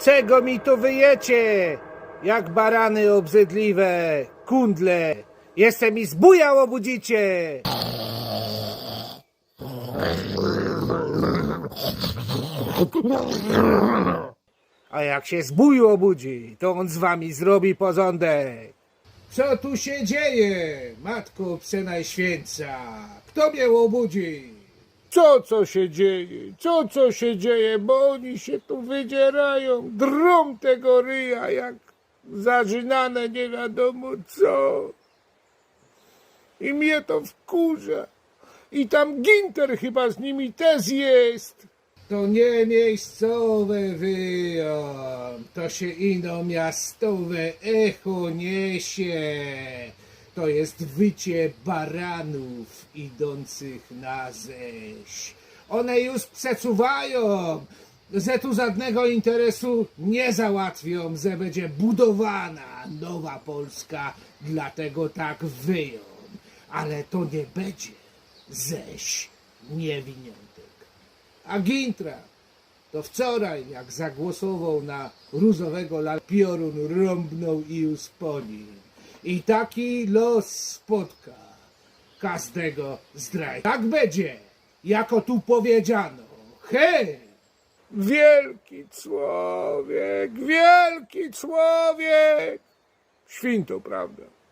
Czego mi tu wyjecie? Jak barany obrzydliwe, kundle. Jeszcze mi zbuja obudzicie. A jak się zbój obudzi, to on z wami zrobi porządek. Co tu się dzieje, matko przenajświętsza? Kto mnie obudzi? Co, co się dzieje? Co, co się dzieje? Bo oni się tu wydzierają, drą tego ryja, jak zażynane nie wiadomo co. I mnie to wkurza. I tam Ginter chyba z nimi też jest. To nie miejscowe wyją, to się ino miastowe echo niesie. To jest wycie baranów idących na ześ. One już przecuwają, że tu żadnego interesu nie załatwią, że będzie budowana nowa Polska, dlatego tak wyją. Ale to nie będzie ześ niewiniątek. A Gintra to wczoraj, jak zagłosował na różowego lapiorun, rąbnął i już po nim. I taki los spotka każdego zdrajcy. Tak będzie, jako tu powiedziano. Hej! Wielki człowiek, wielki człowiek! Święto, prawda?